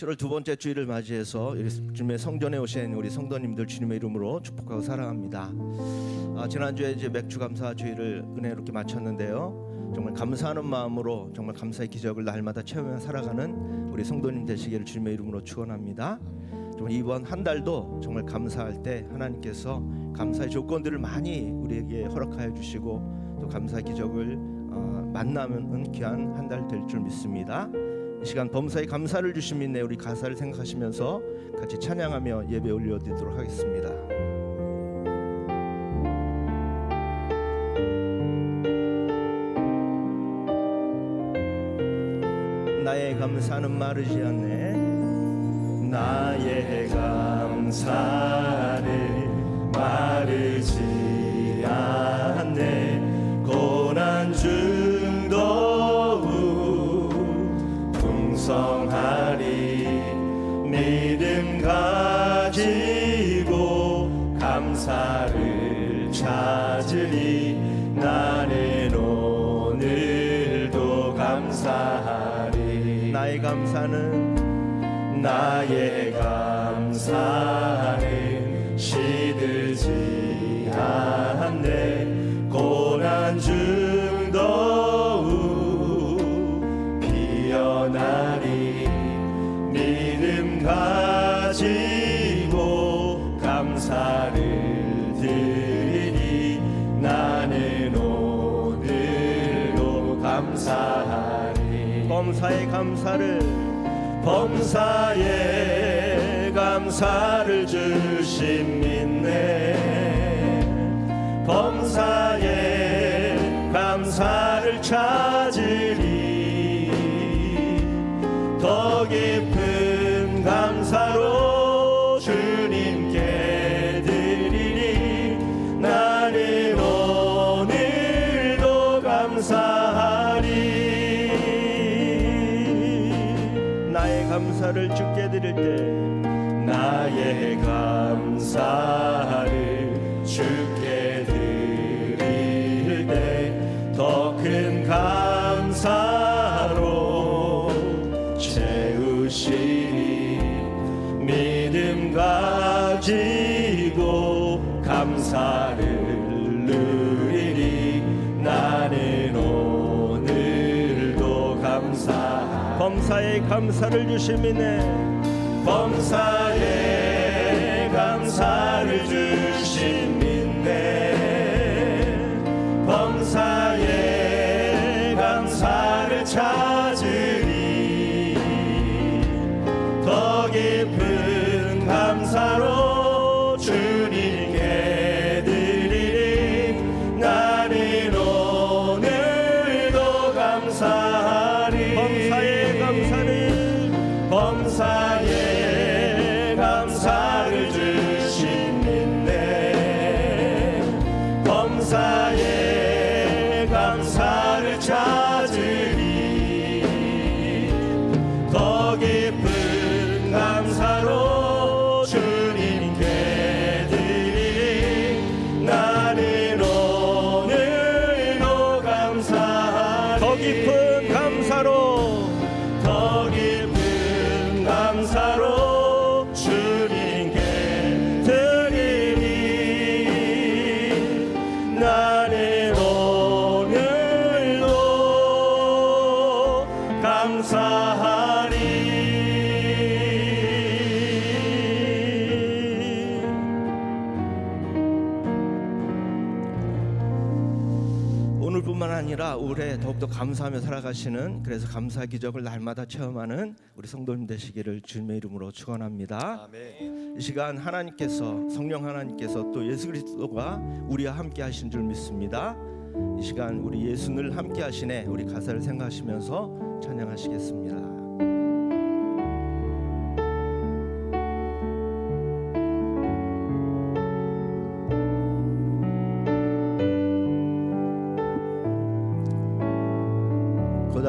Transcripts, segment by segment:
7월 두 번째 주일을 맞이해서 주님의 성전에 오신 우리 성도님들 주님의 이름으로 축복하고 사랑합니다. 아, 지난주에 이제 맥주 감사 주일을 은혜롭게 마쳤는데요. 정말 감사하는 마음으로 정말 감사의 기적을 날마다 체험해 살아가는 우리 성도님 되시기를 주님의 이름으로 축원합니다. 정말 이번 한 달도 정말 감사할 때 하나님께서 감사의 조건들을 많이 우리에게 허락하여 주시고 또 감사의 기적을 어, 만나면 귀한 한 달 될 줄 믿습니다. 이 시간 범사에 감사를 주신 믿네. 우리 가사를 생각하시면서 같이 찬양하며 예배 올려드리도록 하겠습니다. 나의 감사는 마르지 않네. 나의 감사는 마르지 않네. 고난 중 감사하리. 나의 감사는 나의 감사는 시들지 않네. 고난 중도 피어나리 믿음 가지 범사의 감사를 범사에 감사를 주신 믿네. 범사에 감사를 찾으 감사를 주께 드릴 때 나의 감사를 주께 감사. 범사의 감사를 주신 믿네. 범사에 감사를 주신 믿네. 범사에 감사를 찾으리. 더 깊은 감사로 올해 더욱더 감사하며 살아가시는 그래서 감사 기적을 날마다 체험하는 우리 성도님 되시기를 주님의 이름으로 축원합니다. 이 시간 하나님께서 성령 하나님께서 또 예수 그리스도가 우리와 함께 하신 줄 믿습니다. 이 시간 우리 예수를 함께 하시네 우리 가사를 생각하시면서 찬양하시겠습니다.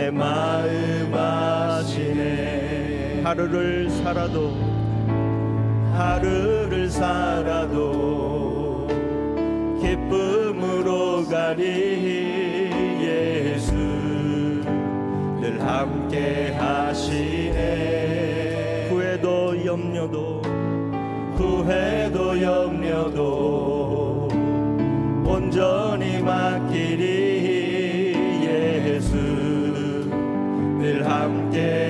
내 마음 아시네. 하루를 살아도 하루를 살아도 기쁨으로 가리 예수. 늘 함께 하시네. 후회도 염려도 후회도 염려도 온전히 맡 day.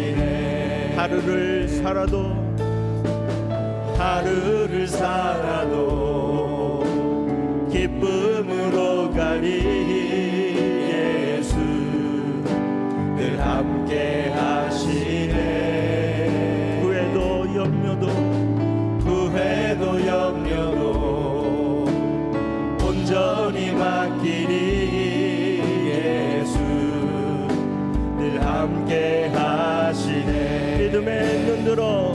하루를 살아도 하루를 살아도. 함께 하시네. 믿음의 눈으로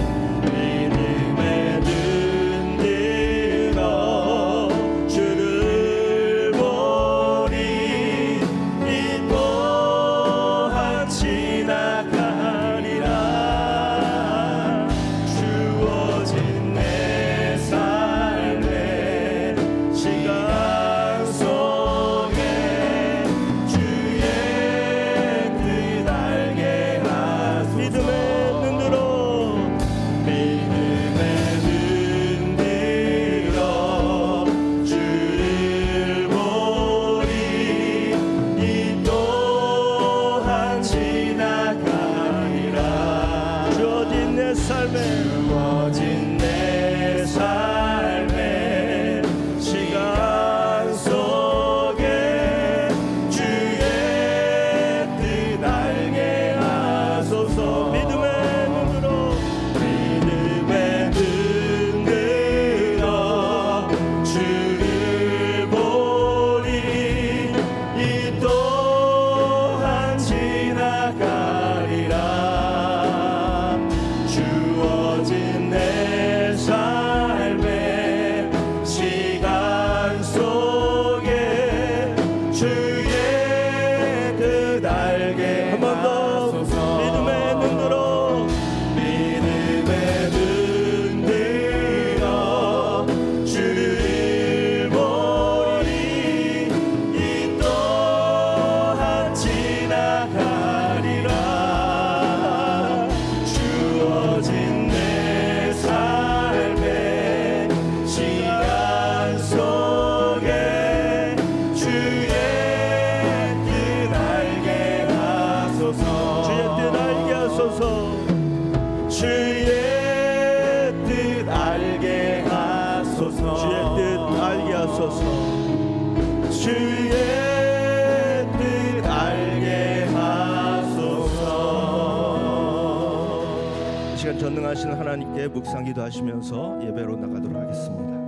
전능하신 하나님께 묵상기도 하시면서 예배로 나가도록 하겠습니다.